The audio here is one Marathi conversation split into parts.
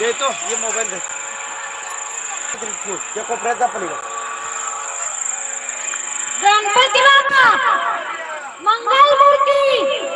येतो ये मोबाईल त्या कोपऱ्यात जा पलीकडे. गणपती बाबा मंगल मूर्ती.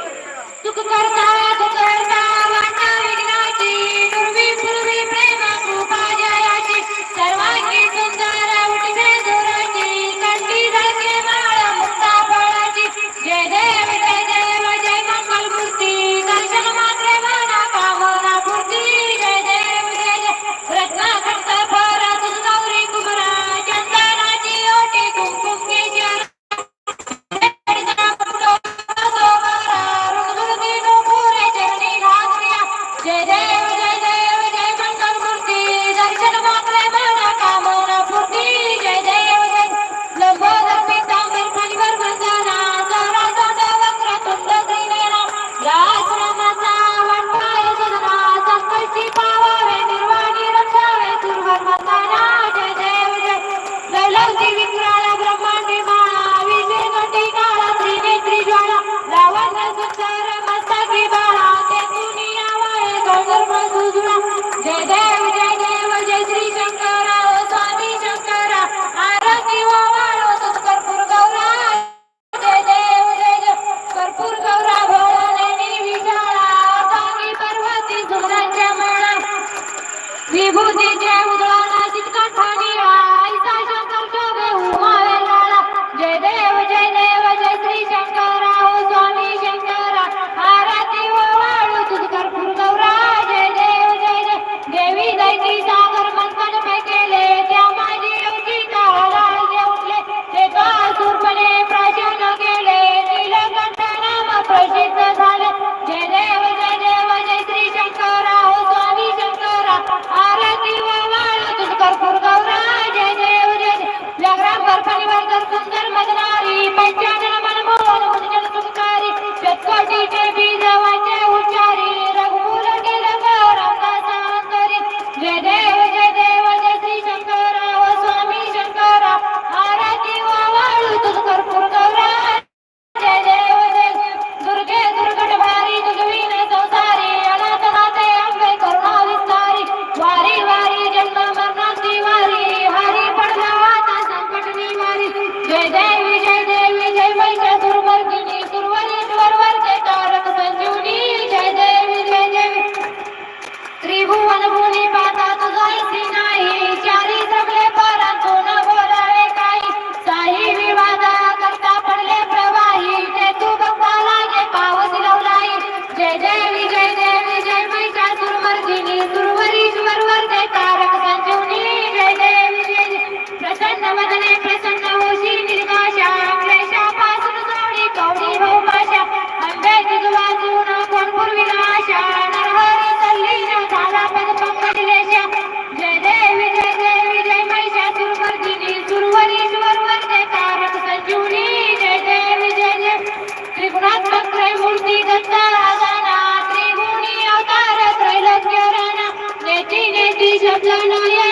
জানায়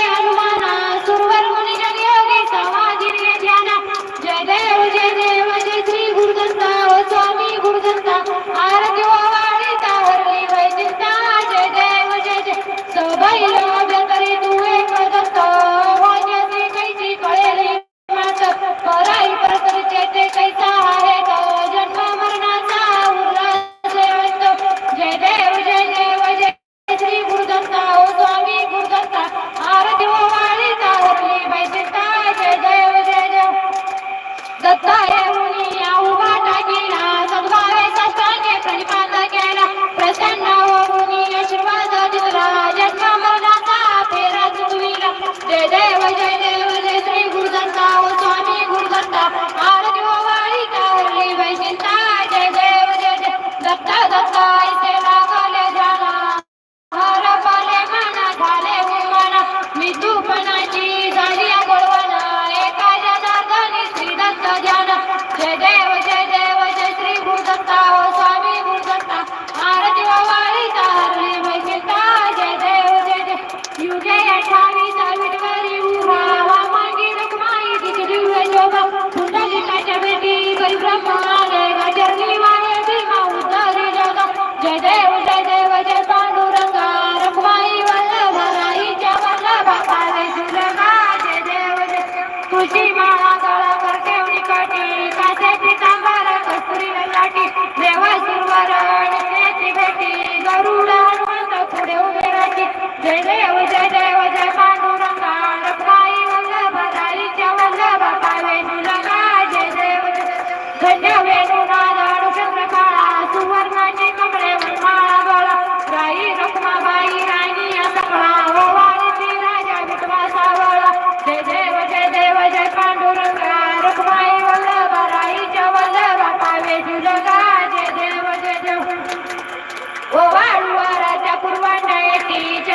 अठारह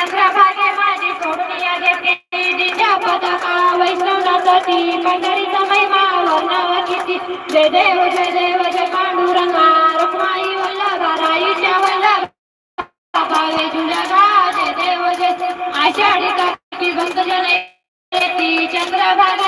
येती चंद्रभागे माझी सोडून घेते पदका पताका वैष्णवनासाठी पंढरीचा महिमा वर्णव किती जय देव जय देव जय पांडुरंगा. रखमाई वल्लभा राईच्या वल्लभ. पावे जुलगा जय देव जय आषाढी कार्तिकी भक्तजन येती चंद्रभागे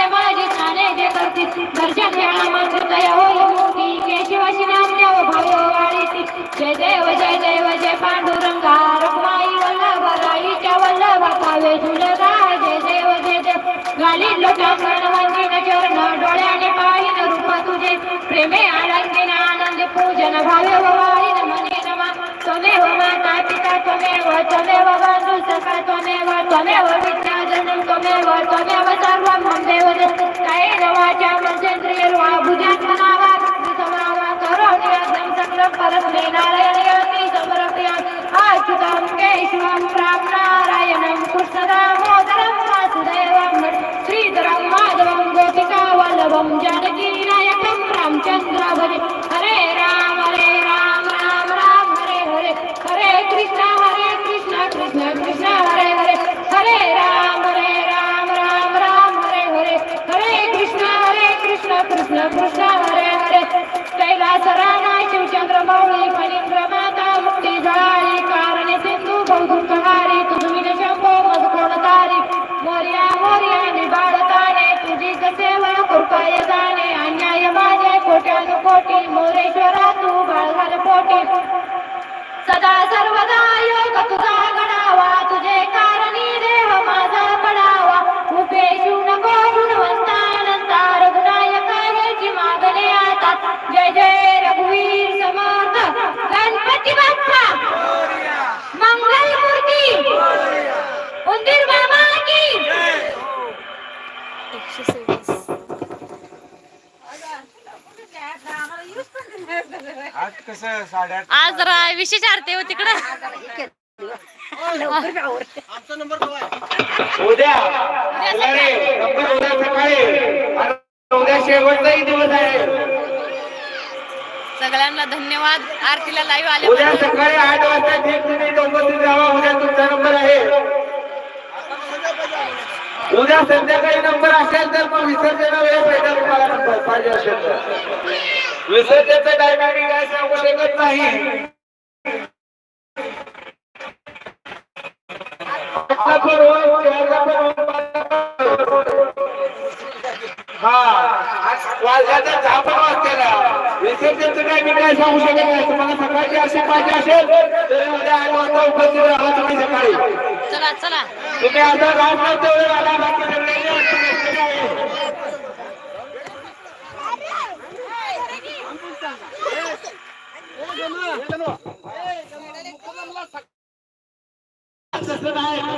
પ્રેમે આનંદ આનંદ પૂજન ભાવે વવાઈ મને તમે હવા તા તમે વ તમે વવાનુ સખા તમે વ તમે વ તમે વ તમે વ સર્વમ હમ દેવ કાય રવા ચા મંજેન્દ્રિય રૂઆ ભુજાત્મનાવા વિસમાવા કરો નિયમ સંકલ્પ પરમ નારાયણ मौळी मुक्ती झाली कारण सिंधू बहुदुःखहारी तुझी शंभो मधुकोणतारी मोर्या मोर्या निबाळताने तुझी सेवा कृपाय जाणे अन्याय माझे कोट्यानुकोटी मोरेश्वरा तू बाळघाल पोटी सदा सर्वदा योग तुझा गडावा तुझे काय आज कसं साडेआठ आज जरा विशेष आरती हो तिकडं. उद्या सकाळी नंबर उद्या सकाळी आणि उद्या शेवटचाही दिवस आहे. सगळ्यांना धन्यवाद. आरतीला लाईव्ह आले उद्या सकाळी आठ वाजता ठीक तुम्ही डोंबरती जावा उद्या तुमचा नंबर आहे. उद्या संध्याकाळी नंबर असेल तर मग विसर्जन वेळ भेटेल तुम्हाला नंबर. पाहिजे असेल तर. विसर्जनचं टायमिंग काय सांगू शकत नाही. हा. विसर्जनचं काय मी काय सांगू शकत नाही. तुम्हाला सकाळची अशी पाहिजे असेल तर उद्या आठ वाजता उपस्थित राहा तुम्ही सकाळी. चला चला. तुम्ही आता राहणार तेवढे बाकी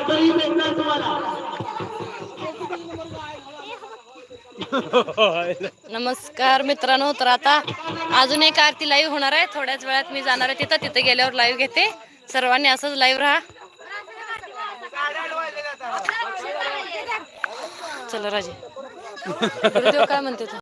तरी भेटणार तुम्हाला. नमस्कार मित्रांनो तर आता अजून एक आरती लाईव्ह होणार आहे. थोड्याच वेळात मी जाणार आहे तिथं. तिथे गेल्यावर लाईव्ह घेते. सर्वांनी असंच लाईव्ह राहा. चला राजे. काय म्हणते तू?